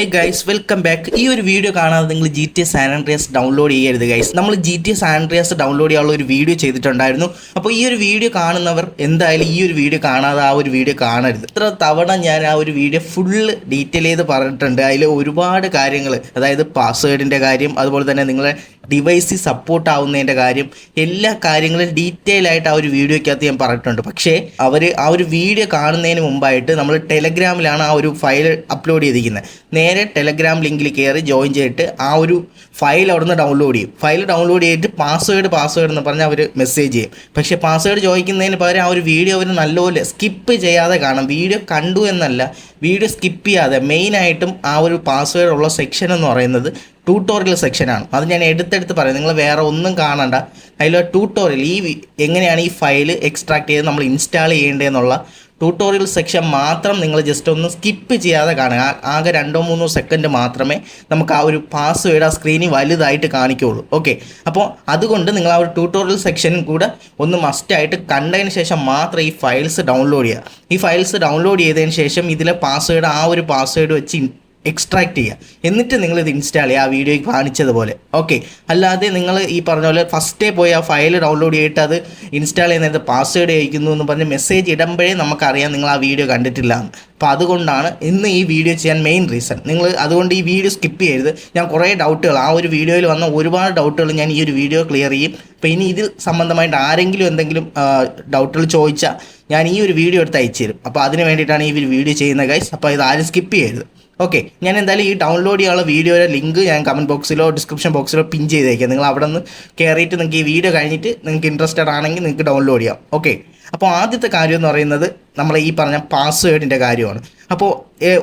Hey guys welcome back ഈ ഒരു video കാണാതെ നിങ്ങൾ G T S Andreas download ചെയ്യരുത് ഗൈസ് നമ്മൾ G T S Andreas download ചെയ്യാനുള്ള ഒരു വീഡിയോ ചെയ്തിട്ടുണ്ടായിരുന്നു. അപ്പോൾ ഈ ഒരു വീഡിയോ കാണുന്നവർ എന്തായാലും ഈ ഒരു വീഡിയോ കാണാതെ ആ ഒരു വീഡിയോ കാണരുത്. ഇത്ര തവണ ഞാൻ ആ ഒരു വീഡിയോ ഫുള്ള് ഡീറ്റെയിൽ ചെയ്ത് പറഞ്ഞിട്ടുണ്ട്. അതിൽ ഒരുപാട് കാര്യങ്ങൾ അതായത് പാസ്വേഡിന്റെ കാര്യം അതുപോലെ തന്നെ നിങ്ങളെ ഡിവൈസ് സപ്പോർട്ട് ആവുന്നതിന്റെ കാര്യം എല്ലാ കാര്യങ്ങളും ഡീറ്റെയിൽ ആയിട്ട് ആ ഒരു വീഡിയോയ്ക്കകത്ത് ഞാൻ പറഞ്ഞിട്ടുണ്ട്. പക്ഷേ അവർ ആ ഒരു വീഡിയോ കാണുന്നതിന് മുമ്പായിട്ട് നമ്മൾ ടെലഗ്രാമിലാണ് ആ ഒരു ഫയൽ അപ്ലോഡ് ചെയ്തിരിക്കുന്നത്. നേരെ ടെലഗ്രാം ലിങ്കിൽ കയറി ജോയിൻ ചെയ്തിട്ട് ആ ഒരു ഫയൽ അവിടുന്ന് ഡൗൺലോഡ് ചെയ്യും. ഫയൽ ഡൗൺലോഡ് ചെയ്തിട്ട് പാസ്വേഡ് പാസ്വേഡ് എന്ന് പറഞ്ഞ് അവർ മെസ്സേജ് ചെയ്യും. പക്ഷേ പാസ്വേഡ് ചോദിക്കുന്നതിന് പകരം ആ ഒരു വീഡിയോ അവർ നല്ലപോലെ സ്കിപ്പ് ചെയ്യാതെ കാണും. വീഡിയോ കണ്ടു എന്നല്ല വീഡിയോ സ്കിപ്പ് ചെയ്യാതെ മെയിനായിട്ടും ആ ഒരു പാസ്വേഡ് ഉള്ള സെക്ഷൻ എന്ന് പറയുന്നത് ട്യൂട്ടോറിയൽ സെക്ഷനാണ് അത് ഞാൻ എടുത്തെടുത്ത് പറയാം. നിങ്ങൾ വേറെ ഒന്നും കാണണ്ട. അതിൽ ട്യൂട്ടോറിയൽ ഈ എങ്ങനെയാണ് ഈ ഫയൽ എക്സ്ട്രാക്ട് ചെയ്ത് നമ്മൾ ഇൻസ്റ്റാൾ ചെയ്യേണ്ടതെന്നുള്ള ട്യൂട്ടോറിയൽ സെക്ഷൻ മാത്രം നിങ്ങൾ ജസ്റ്റ് ഒന്ന് സ്കിപ്പ് ചെയ്യാതെ കാണുക. ആകെ രണ്ടോ മൂന്നോ സെക്കൻഡ് മാത്രമേ നമുക്ക് ആ ഒരു പാസ്വേഡ് ആ സ്ക്രീനിൽ വലുതായിട്ട് കാണിക്കുകയുള്ളൂ ഓക്കെ അപ്പോൾ അതുകൊണ്ട് നിങ്ങൾ ആ ഒരു ട്യൂട്ടോറിയൽ സെക്ഷനും കൂടെ ഒന്ന് മസ്റ്റായിട്ട് കണ്ടതിന് ശേഷം മാത്രം ഈ ഫയൽസ് ഡൗൺലോഡ് ചെയ്യുക. ഈ ഫയൽസ് ഡൗൺലോഡ് ചെയ്തതിന് ശേഷം ഇതിലെ പാസ്വേഡ് ആ ഒരു പാസ്വേഡ് വെച്ച് എക്സ്ട്രാക്ട് ചെയ്യുക. എന്നിട്ട് നിങ്ങൾ ഇത് ഇൻസ്റ്റാൾ ചെയ്യുക. ആ വീഡിയോയ്ക്ക് കാണിച്ചതുപോലെ. ഓക്കെ അല്ലാതെ നിങ്ങൾ ഈ പറഞ്ഞ പോലെ ഫസ്റ്റേ പോയി ആ ഫയൽ ഡൗൺലോഡ് ചെയ്തിട്ട് അത് ഇൻസ്റ്റാൾ ചെയ്യുന്നത് പാസ്വേഡ് അയക്കുന്നു എന്ന് പറഞ്ഞ് മെസ്സേജ് ഇടുമ്പോഴേ നമുക്കറിയാം നിങ്ങൾ ആ വീഡിയോ കണ്ടിട്ടില്ല എന്ന്. അപ്പോൾ അതുകൊണ്ടാണ് ഇന്ന് ഈ വീഡിയോ ചെയ്യാൻ മെയിൻ റീസൺ നിങ്ങൾ അതുകൊണ്ട് ഈ വീഡിയോ സ്കിപ്പ് ചെയ്യരുത്. ഞാൻ കുറേ ഡൗട്ടുകൾ ആ ഒരു വീഡിയോയിൽ വന്ന ഒരുപാട് ഡൗട്ടുകൾ ഞാൻ ഈ ഒരു വീഡിയോ ക്ലിയർ ചെയ്യും. അപ്പോൾ ഇനി ഇതിൽ സംബന്ധമായിട്ട് ആരെങ്കിലും എന്തെങ്കിലും ഡൗട്ടുകൾ ചോദിച്ചാൽ ഞാൻ ഈ ഒരു വീഡിയോ എടുത്ത് അയച്ചു തരും അപ്പോൾ അതിന് വേണ്ടിയിട്ടാണ് ഈ ഒരു വീഡിയോ ചെയ്യുന്നത് ഗൈസ് അപ്പോൾ ഇത് ആരും സ്കിപ്പ് ചെയ്യരുത്. ഓക്കെ ഞാൻ എന്തായാലും ഈ ഡൗൺലോഡ് ചെയ്യാനുള്ള വീഡിയോയുടെ ലിങ്ക് ഞാൻ കമന്റ് ബോക്സിലോ ഡിസ്ക്രിപ്ഷൻ ബോക്സിലോ പിൻ ചെയ്തേക്കാം. നിങ്ങൾ അവിടെ നിന്ന് കയറിയിട്ട് നിങ്ങൾക്ക് ഈ വീഡിയോ കഴിഞ്ഞിട്ട് നിങ്ങൾക്ക് ഇൻട്രസ്റ്റഡ് ആണെങ്കിൽ നിങ്ങൾക്ക് ഡൗൺലോഡ് ചെയ്യാം. ഓക്കെ അപ്പോൾ ആദ്യത്തെ കാര്യം എന്ന് പറയുന്നത് നമ്മൾ ഈ പറഞ്ഞ പാസ്വേഡിന്റെ കാര്യമാണ്. അപ്പോൾ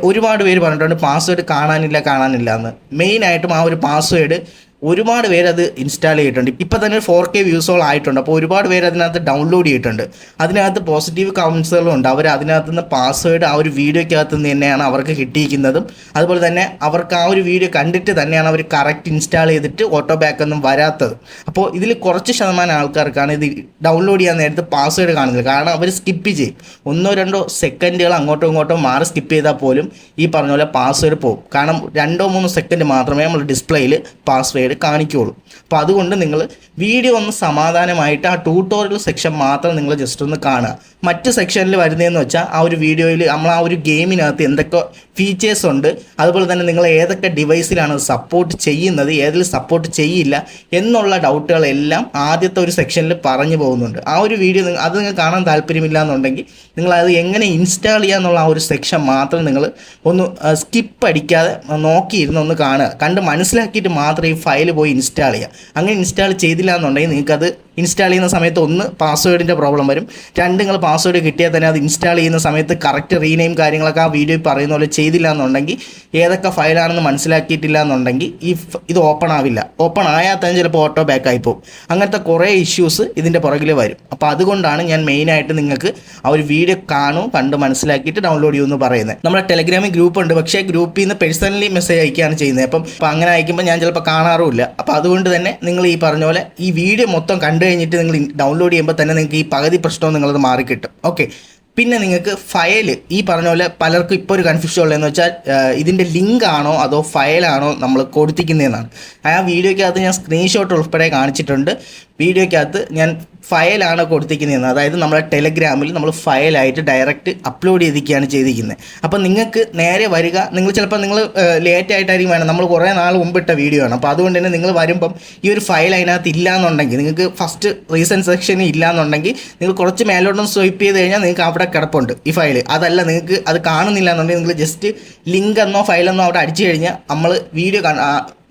ഒരുപാട് പേര് പറഞ്ഞിട്ടുണ്ട് പാസ്വേഡ് കാണാനില്ല കാണാനില്ല എന്ന്. മെയിനായിട്ടും ആ ഒരു പാസ്വേഡ് ഒരുപാട് പേര് അത് ഇൻസ്റ്റാൾ ചെയ്തിട്ടുണ്ട്. ഇപ്പം തന്നെ ഫോർ കെ വ്യൂസോൾ ആയിട്ടുണ്ട്. അപ്പോൾ ഒരുപാട് പേര് അതിനകത്ത് ഡൗൺലോഡ് ചെയ്തിട്ടുണ്ട്. അതിനകത്ത് പോസിറ്റീവ് കമൻസുകളും ഉണ്ട്. അവർ അതിനകത്ത് നിന്ന് പാസ്വേഡ് ആ ഒരു വീഡിയോയ്ക്കകത്ത് നിന്ന് തന്നെയാണ് അവർക്ക് കിട്ടിയിരിക്കുന്നതും. അതുപോലെ തന്നെ അവർക്ക് ആ ഒരു വീഡിയോ കണ്ടിട്ട് തന്നെയാണ് അവർ കറക്റ്റ് ഇൻസ്റ്റാൾ ചെയ്തിട്ട് ഓട്ടോ ബാക്ക് ഒന്നും വരാത്തത്. അപ്പോൾ ഇതിൽ കുറച്ച് ശതമാനം ആൾക്കാർക്കാണ് ഇത് ഡൗൺലോഡ് ചെയ്യാൻ നേരത്ത് പാസ്വേഡ് കാണുന്നത്. കാരണം അവർ സ്കിപ്പ് ചെയ്യും. ഒന്നോ രണ്ടോ സെക്കൻഡുകൾ അങ്ങോട്ടോ ഇങ്ങോട്ടോ മാറി സ്കിപ്പ് ചെയ്താൽ പോലും ഈ പറഞ്ഞ പോലെ പാസ്വേഡ് പോകും. കാരണം രണ്ടോ മൂന്നോ സെക്കൻഡ് മാത്രമേ നമ്മൾ ഡിസ്പ്ലേയിൽ പാസ്വേഡ് കാണിക്കുകയുള്ളൂ അപ്പോൾ അതുകൊണ്ട് നിങ്ങൾ വീഡിയോ ഒന്ന് സമാധാനമായിട്ട് ആ ട്യൂട്ടോറിയൽ സെക്ഷൻ മാത്രം നിങ്ങൾ ജസ്റ്റ് ഒന്ന് കാണുക. മറ്റ് സെക്ഷനിൽ വരുന്നതെന്ന് വെച്ചാൽ ആ ഒരു വീഡിയോയിൽ നമ്മൾ ആ ഒരു ഗെയിമിനകത്ത് എന്തൊക്കെ ഫീച്ചേഴ്സ് ഉണ്ട്. അതുപോലെ തന്നെ നിങ്ങൾ ഏതൊക്കെ ഡിവൈസിലാണ് സപ്പോർട്ട് ചെയ്യുന്നത് ഏതിൽ സപ്പോർട്ട് ചെയ്യില്ല എന്നുള്ള ഡൗട്ടുകളെല്ലാം ആദ്യത്തെ ഒരു സെക്ഷനിൽ പറഞ്ഞു പോകുന്നുണ്ട്. ആ ഒരു വീഡിയോ അത് നിങ്ങൾ കാണാൻ താല്പര്യമില്ല എന്നുണ്ടെങ്കിൽ നിങ്ങൾ അത് എങ്ങനെ ഇൻസ്റ്റാൾ ചെയ്യുക എന്നുള്ള ആ ഒരു സെക്ഷൻ മാത്രം നിങ്ങൾ ഒന്ന് സ്കിപ്പ് അടിക്കാതെ നോക്കിയിരുന്ന് ഒന്ന് കാണുക. കണ്ട് മനസ്സിലാക്കിയിട്ട് മാത്രം ഈ ഫയൽ പോയി ഇൻസ്റ്റാൾ ചെയ്യുക. അങ്ങനെ ഇൻസ്റ്റാൾ ചെയ്തില്ല എന്നുണ്ടെങ്കിൽ നിങ്ങൾക്കത് ഇൻസ്റ്റാൾ ചെയ്യുന്ന സമയത്ത് ഒന്ന് പാസ്വേഡിന്റെ പ്രോബ്ലം വരും. രണ്ട് നിങ്ങൾ പാസ്വേഡ് കിട്ടിയാൽ തന്നെ അത് ഇൻസ്റ്റാൾ ചെയ്യുന്ന സമയത്ത് കറക്റ്റ് റീനെയിം കാര്യങ്ങളൊക്കെ ആ വീഡിയോയിൽ പറയുന്ന പോലെ ചെയ്തില്ല എന്നുണ്ടെങ്കിൽ ഏതൊക്കെ ഫയലാണെന്ന് മനസ്സിലാക്കിയിട്ടില്ല എന്നുണ്ടെങ്കിൽ ഈ ഇത് ഓപ്പൺ ആവില്ല. ഓപ്പൺ ആയാൽ തന്നെ ചിലപ്പോൾ ഓട്ടോ ബാക്ക് ആയി പോകും. അങ്ങനത്തെ കുറേ ഇഷ്യൂസ് ഇതിന്റെ പുറകിൽ വരും. അപ്പോൾ അതുകൊണ്ടാണ് ഞാൻ മെയിനായിട്ട് നിങ്ങൾക്ക് ആ ഒരു വീഡിയോ കാണും കണ്ട് മനസ്സിലാക്കിയിട്ട് ഡൗൺലോഡ് ചെയ്യുമെന്ന് പറയുന്നത്. നമ്മുടെ ടെലഗ്രാമിൽ ഗ്രൂപ്പ് ഉണ്ട്. പക്ഷേ ഗ്രൂപ്പിൽ നിന്ന് പേഴ്സണലി മെസ്സേജ് അയക്കുകയാണ് ചെയ്യുന്നത്. അപ്പം അങ്ങനെ അയക്കുമ്പോൾ ഞാൻ ചിലപ്പോൾ കാണാറുമില്ല. അപ്പോൾ അതുകൊണ്ട് തന്നെ നിങ്ങൾ ഈ പറഞ്ഞ പോലെ ഈ വീഡിയോ മൊത്തം കണ്ടു കഴിഞ്ഞിട്ട് നിങ്ങൾ ഡൗൺലോഡ് ചെയ്യുമ്പോൾ തന്നെ നിങ്ങൾക്ക് ഈ പകുതി പ്രശ്നവും നിങ്ങളത് മാറിക്കിട്ടും ഓക്കെ പിന്നെ നിങ്ങൾക്ക് ഫയൽ ഈ പറഞ്ഞ പോലെ പലർക്കും ഇപ്പോൾ ഒരു കൺഫ്യൂഷൻ ഉള്ളതെന്ന് വെച്ചാൽ ഇതിന്റെ ലിങ്ക് ആണോ അതോ ഫയലാണോ നമ്മൾ കൊടുത്തിരിക്കുന്നതെന്നാണ്. ആ വീഡിയോയ്ക്കകത്ത് ഞാൻ സ്ക്രീൻഷോട്ട് ഉൾപ്പെടെ കാണിച്ചിട്ടുണ്ട്. വീഡിയോയ്ക്കകത്ത് ഞാൻ ഫയലാണ് കൊടുത്തിരിക്കുന്നത് അതായത് നമ്മളെ ടെലഗ്രാമിൽ നമ്മൾ ഫയലായിട്ട് ഡയറക്റ്റ് അപ്ലോഡ് ചെയ്തിരിക്കുകയാണ് ചെയ്തിരിക്കുന്നത്. അപ്പോൾ നിങ്ങൾക്ക് നേരെ വരിക. നിങ്ങൾ ചിലപ്പോൾ നിങ്ങൾ ലേറ്റ് ആയിട്ടായിരിക്കും വേണം. നമ്മൾ കുറേ നാൾ മുമ്പിട്ട വീഡിയോ ആണ്. അപ്പോൾ അതുകൊണ്ട് തന്നെ നിങ്ങൾ വരുമ്പം ഈ ഒരു ഫയൽ അതിനകത്ത് ഇല്ല എന്നുണ്ടെങ്കിൽ നിങ്ങൾക്ക് ഫസ്റ്റ് റീസെന്റ് സെക്ഷനിൽ ഇല്ല എന്നുണ്ടെങ്കിൽ നിങ്ങൾ കുറച്ച് മേലോട്ടൊന്ന് സ്വൈപ്പ് ചെയ്ത് കഴിഞ്ഞാൽ നിങ്ങൾക്ക് അവിടെ കിടപ്പുണ്ട് ഈ ഫയൽ അതല്ല നിങ്ങൾക്ക് അത് കാണുന്നില്ല എന്നുണ്ടെങ്കിൽ നിങ്ങൾ ജസ്റ്റ് ലിങ്ക് എന്നോ ഫയലെന്നോ അവിടെ അടിച്ചു കഴിഞ്ഞാൽ നമ്മൾ വീഡിയോ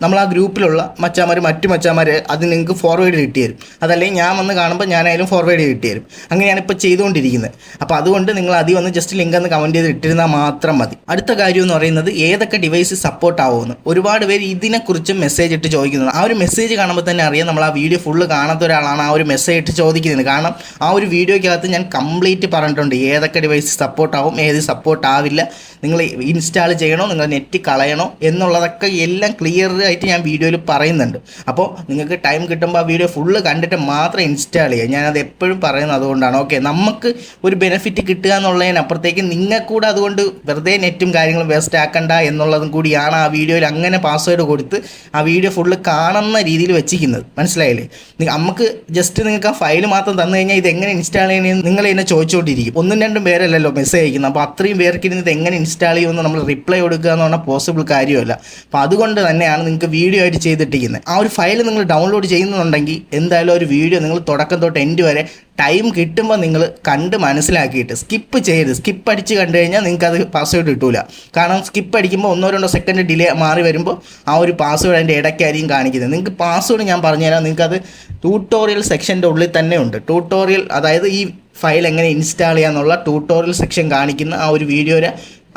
നമ്മൾ ആ ഗ്രൂപ്പിലുള്ള മച്ചാമാർ മറ്റു മച്ചാമാർ അത് നിങ്ങൾക്ക് ഫോർവേഡ് കിട്ടി തരും അതല്ലെങ്കിൽ ഞാൻ വന്ന് കാണുമ്പോൾ ഞാനായാലും ഫോർവേഡ് കിട്ടിയരും. അങ്ങനെയാണ് ഇപ്പോൾ ചെയ്തുകൊണ്ടിരിക്കുന്നത്. അപ്പോൾ അതുകൊണ്ട് നിങ്ങൾ അതിൽ വന്ന് ജസ്റ്റ് ലിങ്ക് എന്ന് കമന്റ് ചെയ്ത് ഇട്ടിരുന്നാൽ മാത്രം മതി. അടുത്ത കാര്യം എന്ന് പറയുന്നത് ഏതൊക്കെ ഡിവൈസ് സപ്പോർട്ട് ആവുമെന്ന്. ഒരുപാട് പേര് ഇതിനെക്കുറിച്ചും മെസ്സേജ് ഇട്ട് ചോദിക്കുന്നുണ്ട്. ആ ഒരു മെസ്സേജ് കാണുമ്പോൾ തന്നെ അറിയാം നമ്മൾ ആ വീഡിയോ ഫുള്ള് കാണാത്ത ഒരാളാണ്. ആ ഒരു മെസ്സേജ് ഇട്ട് ചോദിക്കുന്നത് കാരണം ആ ഒരു വീഡിയോയ്ക്കകത്ത് ഞാൻ കംപ്ലീറ്റ് പറഞ്ഞിട്ടുണ്ട്. ഏതൊക്കെ ഡിവൈസ് സപ്പോർട്ട് ആവും ഏത് സപ്പോർട്ട് ആവില്ല. നിങ്ങൾ ഇൻസ്റ്റാൾ ചെയ്യണോ നിങ്ങൾ നെറ്റ് കളയണോ എന്നുള്ളതൊക്കെ എല്ലാം ക്ലിയർ ആയിട്ട് ഞാൻ വീഡിയോയിൽ പറയുന്നുണ്ട്. അപ്പോൾ നിങ്ങൾക്ക് ടൈം കിട്ടുമ്പോൾ ആ വീഡിയോ ഫുള്ള് കണ്ടിട്ട് മാത്രം ഇൻസ്റ്റാൾ ചെയ്യുക. ഞാനത് എപ്പോഴും പറയുന്നത് അതുകൊണ്ടാണ്. ഓക്കെ നമുക്ക് ഒരു ബെനിഫിറ്റ് കിട്ടുക എന്നുള്ളതിനപ്പുറത്തേക്ക് നിങ്ങൾക്കൂടെ അതുകൊണ്ട് വെറുതെ നെറ്റും കാര്യങ്ങളും വേസ്റ്റ് ആക്കണ്ട എന്നുള്ളതും കൂടിയാണ് ആ വീഡിയോയിൽ അങ്ങനെ പാസ്വേഡ് കൊടുത്ത് ആ വീഡിയോ ഫുള്ള് കാണുന്ന രീതിയിൽ വെച്ചിരിക്കുന്നത്. മനസ്സിലായില്ലേ? നമുക്ക് ജസ്റ്റ് നിങ്ങൾക്ക് ആ ഫയൽ മാത്രം തന്നു കഴിഞ്ഞാൽ ഇത് എങ്ങനെ ഇൻസ്റ്റാൾ ചെയ്യണമെന്ന് നിങ്ങൾ എന്നെ ചോദിച്ചുകൊണ്ടിരിക്കും ഒന്നും രണ്ടും പേരല്ലല്ലോ മെസ്സേജ് അയക്കുന്നത് അപ്പോൾ അത്രയും പേർക്ക് ഇരുന്ന് ഇത് എങ്ങനെ ഇൻസ്റ്റാൾ ചെയ്യുമെന്ന് നമ്മൾ റിപ്ലൈ കൊടുക്കുക എന്ന് പറഞ്ഞാൽ പോസിബിൾ കാര്യമല്ല. അപ്പോൾ അതുകൊണ്ട് തന്നെയാണ് നിങ്ങൾക്ക് വീഡിയോ ആയിട്ട് ചെയ്തിട്ടിരിക്കുന്നത് ആ ഒരു ഫയൽ നിങ്ങൾ ഡൗൺലോഡ് ചെയ്യുന്നുണ്ടെങ്കിൽ എന്തായാലും ഒരു വീഡിയോ നിങ്ങൾ തുടക്കം തൊട്ട് എൻഡ് വരെ ടൈം കിട്ടുമ്പോൾ നിങ്ങൾ കണ്ട് മനസ്സിലാക്കിയിട്ട് സ്കിപ്പ് ചെയ്ത് സ്കിപ്പ് അടിച്ച് കണ്ടു കഴിഞ്ഞാൽ നിങ്ങൾക്ക് അത് പാസ്വേഡ് കിട്ടൂല. കാരണം സ്കിപ്പ് അടിക്കുമ്പോൾ ഒന്നോ രണ്ടോ സെക്കൻഡ് ഡിലേ മാറി വരുമ്പോൾ ആ ഒരു പാസ്വേഡ് അതിന്റെ ഇടയ്ക്കായിരിക്കും കാണിക്കുന്നത്. നിങ്ങൾക്ക് പാസ്വേഡ് ഞാൻ പറഞ്ഞുതരാം. നിങ്ങൾക്ക് അത് ട്യൂട്ടോറിയൽ സെക്ഷന്റെ ഉള്ളിൽ തന്നെ ഉണ്ട്. ട്യൂട്ടോറിയൽ അതായത് ഈ ഫയൽ എങ്ങനെ ഇൻസ്റ്റാൾ ചെയ്യാന്നുള്ള ട്യൂട്ടോറിയൽ സെക്ഷൻ കാണിക്കുന്ന ആ ഒരു വീഡിയോയുടെ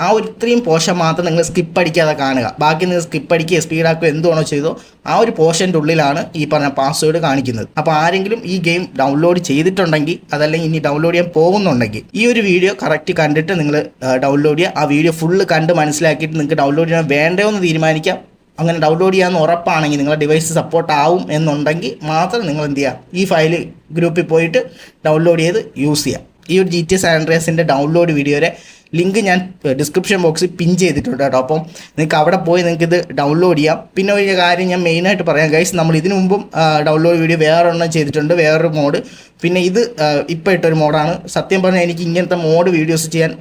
ആ ഒരു ഇത്രയും പോർഷൻ മാത്രം നിങ്ങൾ സ്കിപ്പ് അടിക്കാതെ കാണുക. ബാക്കി നിങ്ങൾ സ്കിപ്പ് അടിക്കുക സ്പീഡ് ആക്കുക എന്തുവാണോ ചെയ്തോ ആ ഒരു പോർഷന്റെ ഉള്ളിലാണ് ഈ പറഞ്ഞ പാസ്വേഡ് കാണിക്കുന്നത്. അപ്പോൾ ആരെങ്കിലും ഈ ഗെയിം ഡൗൺലോഡ് ചെയ്തിട്ടുണ്ടെങ്കിൽ അതല്ലെങ്കിൽ ഇനി ഡൗൺലോഡ് ചെയ്യാൻ പോകുന്നുണ്ടെങ്കിൽ ഈ ഒരു വീഡിയോ കറക്റ്റ് കണ്ടിട്ട് നിങ്ങൾ ഡൗൺലോഡ് ചെയ്യുക. ആ വീഡിയോ ഫുള്ള് കണ്ട് മനസ്സിലാക്കിയിട്ട് നിങ്ങൾക്ക് ഡൗൺലോഡ് ചെയ്യാൻ വേണ്ടയോ എന്ന് തീരുമാനിക്കാം. അങ്ങനെ ഡൗൺലോഡ് ചെയ്യാമെന്ന് ഉറപ്പാണെങ്കിൽ നിങ്ങളുടെ ഡിവൈസ് സപ്പോർട്ട് ആവും എന്നുണ്ടെങ്കിൽ മാത്രം നിങ്ങൾ എന്ത് ചെയ്യുക ഈ ഫയൽ ഗ്രൂപ്പിൽ പോയിട്ട് ഡൗൺലോഡ് ചെയ്ത് യൂസ് ചെയ്യാം. ഈ ഒരു ജി ടി എസ് ആൻഡ്രിയസിന്റെ ഡൗൺലോഡ് വീഡിയോയുടെ ലിങ്ക് ഞാൻ ഡിസ്ക്രിപ്ഷൻ ബോക്സിൽ പിൻ ചെയ്തിട്ടുണ്ട് കേട്ടോ. അപ്പം നിങ്ങൾക്ക് അവിടെ പോയി നിങ്ങൾക്ക് ഇത് ഡൗൺലോഡ് ചെയ്യാം. പിന്നെ ഒരു കാര്യം ഞാൻ മെയിനായിട്ട് പറയാം. ഗൈസ് നമ്മൾ ഇതിനു മുമ്പും ഡൗൺലോഡ് വീഡിയോ വേറൊരെണ്ണം ചെയ്തിട്ടുണ്ട്. വേറൊരു മോഡ് പിന്നെ ഇത് ഇപ്പോൾ ഇട്ടൊരു മോഡാണ് സത്യം പറഞ്ഞാൽ എനിക്ക് ഇങ്ങനത്തെ മോഡ് വീഡിയോസ് ചെയ്യാൻ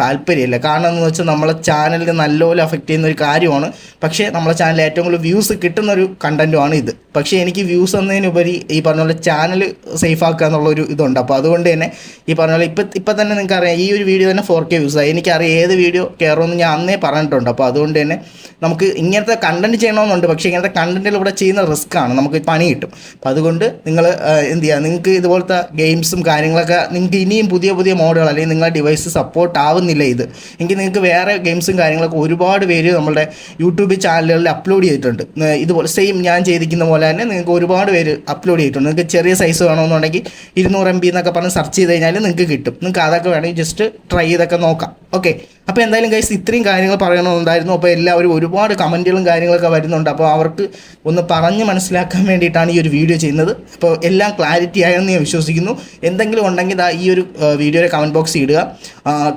താല്പര്യമില്ല. കാരണം എന്ന് വെച്ചാൽ നമ്മളെ ചാനലിന് നല്ലപോലെ അഫക്റ്റ് ചെയ്യുന്ന ഒരു കാര്യമാണ്. പക്ഷേ നമ്മളെ ചാനലിൽ ഏറ്റവും കൂടുതൽ വ്യൂസ് കിട്ടുന്ന ഒരു കണ്ടന്റുമാണ് ഇത്. പക്ഷേ എനിക്ക് വ്യൂസ് എന്നതിനുപരി ഈ പറഞ്ഞ പോലെ ചാനൽ സേഫ് ആക്കുക എന്നുള്ളൊരു ഇതുണ്ട്. അപ്പോൾ അതുകൊണ്ട് തന്നെ ഈ പറഞ്ഞ പോലെ ഇപ്പം ഇപ്പം തന്നെ നിങ്ങൾക്ക് അറിയാം ഈ ഒരു വീഡിയോ തന്നെ ഫോർ കെ വ്യൂസ് ആയി. എനിക്കറിയാം ഏത് വീഡിയോ കയറുമെന്ന് ഞാൻ അന്നേ പറഞ്ഞിട്ടുണ്ട്. അപ്പോൾ അതുകൊണ്ട് തന്നെ നമുക്ക് ഇങ്ങനത്തെ കണ്ടന്റ് ചെയ്യണമെന്നുണ്ട്. പക്ഷേ ഇങ്ങനത്തെ കണ്ടന്റിൽ ഇവിടെ ചെയ്യുന്ന റിസ്ക് ആണ്. നമുക്ക് പണി കിട്ടും. അപ്പോൾ അതുകൊണ്ട് നിങ്ങൾ എന്ത് ചെയ്യുക നിങ്ങൾക്ക് ഇതുപോലത്തെ ഗെയിംസും കാര്യങ്ങളൊക്കെ നിങ്ങൾക്ക് ഇനിയും പുതിയ പുതിയ മോഡുകൾ അല്ലെങ്കിൽ നിങ്ങളുടെ ഡിവൈസ് സപ്പോർട്ട് ആവുന്നില്ല ഇത്. എങ്കിൽ നിങ്ങൾക്ക് വേറെ ഗെയിംസും കാര്യങ്ങളൊക്കെ ഒരുപാട് പേര് നമ്മുടെ യൂട്യൂബ് ചാനലുകളിൽ അപ്ലോഡ് ചെയ്തിട്ടുണ്ട്. ഇതുപോലെ സെയിം ഞാൻ ചെയ്തിരിക്കുന്ന പോലെ തന്നെ നിങ്ങൾക്ക് ഒരുപാട് പേര് അപ്ലോഡ് ചെയ്തിട്ടുണ്ട്. നിങ്ങൾക്ക് ചെറിയ സൈസ് വേണമെന്നുണ്ടെങ്കിൽ ഇരുന്നൂറ് എം ബി എന്നൊക്കെ പറഞ്ഞ് സെർച്ച് ചെയ്ത് കഴിഞ്ഞാൽ നിങ്ങൾക്ക് കിട്ടും. നിങ്ങൾക്ക് അതൊക്കെ വേണമെങ്കിൽ ജസ്റ്റ് ട്രൈ ചെയ്തൊക്കെ നോക്കാം. ഓക്കെ അപ്പോൾ എന്തായാലും ഗൈസ് ഇത്രയും കാര്യങ്ങൾ പറയണമെന്നുണ്ടായിരുന്നു അപ്പോൾ എല്ലാവരും ഒരുപാട് കമന്റുകളും കാര്യങ്ങളൊക്കെ വരുന്നുണ്ട്. അപ്പോൾ അവർക്ക് ഒന്ന് പറഞ്ഞ് മനസ്സിലാക്കാൻ വേണ്ടിയിട്ടാണ് ഈ ഒരു വീഡിയോ ചെയ്യുന്നത്. അപ്പോൾ എല്ലാം ക്ലാരിറ്റി ആയെന്ന് ഞാൻ വിശ്വസിക്കുന്നു. എന്തെങ്കിലും ഉണ്ടെങ്കിൽ ദാ ഈ ഒരു വീഡിയോയുടെ കമന്റ് ബോക്സ് ഇടുക.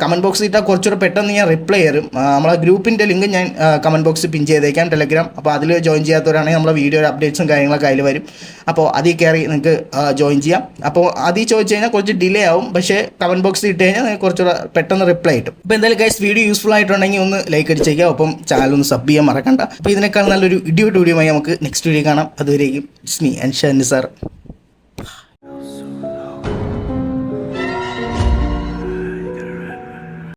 കമന്റ് ബോക്സ് ഇട്ടാൽ കുറച്ചുകൂടെ പെട്ടെന്ന് ഞാൻ റിപ്ലൈ തരും. നമ്മളെ ഗ്രൂപ്പിന്റെ ലിങ്ക് ഞാൻ കമന്റ് ബോക്സ് പിൻ ചെയ്തേക്കാം ടെലഗ്രാം അപ്പോൾ അതിൽ ജോയിൻ ചെയ്യാത്തവരാണെങ്കിൽ നമ്മളെ വീഡിയോയുടെ അപ്ഡേറ്റ്സും കാര്യങ്ങളൊക്കെ അതിൽ വരും. അപ്പോൾ അതിൽ കയറി നിങ്ങൾക്ക് ജോയിൻ ചെയ്യാം. അപ്പോൾ അതിൽ ചോദിച്ചു കഴിഞ്ഞാൽ കുറച്ച് ഡിലേ ആവും. പക്ഷേ കമന്റ് ബോക്സ് ഇട്ട് കഴിഞ്ഞാൽ നിങ്ങൾക്ക് കുറച്ചുകൂടെ പെട്ടെന്ന് റിപ്ലൈ കിട്ടും അപ്പോൾ എന്തായാലും ഗൈസ് വീഡിയോ യൂസ്ഫുൾ ആയിട്ടുണ്ടെങ്കിൽ ഒന്ന് ലൈക്ക് അടിച്ചേക്കാം. ഒപ്പം ചാനൽ ഒന്ന് സബ് ചെയ്യാൻ മറക്കണ്ട. അപ്പോൾ ഇതിനേക്കാൾ നല്ലൊരു ഇടിയോട്ട് വീഡിയോ നമുക്ക് നെക്സ്റ്റ് വീഡിയോ കാണാം. അതുവരേക്കും സ്മി ആൻഡ് ഷാൻ സാർ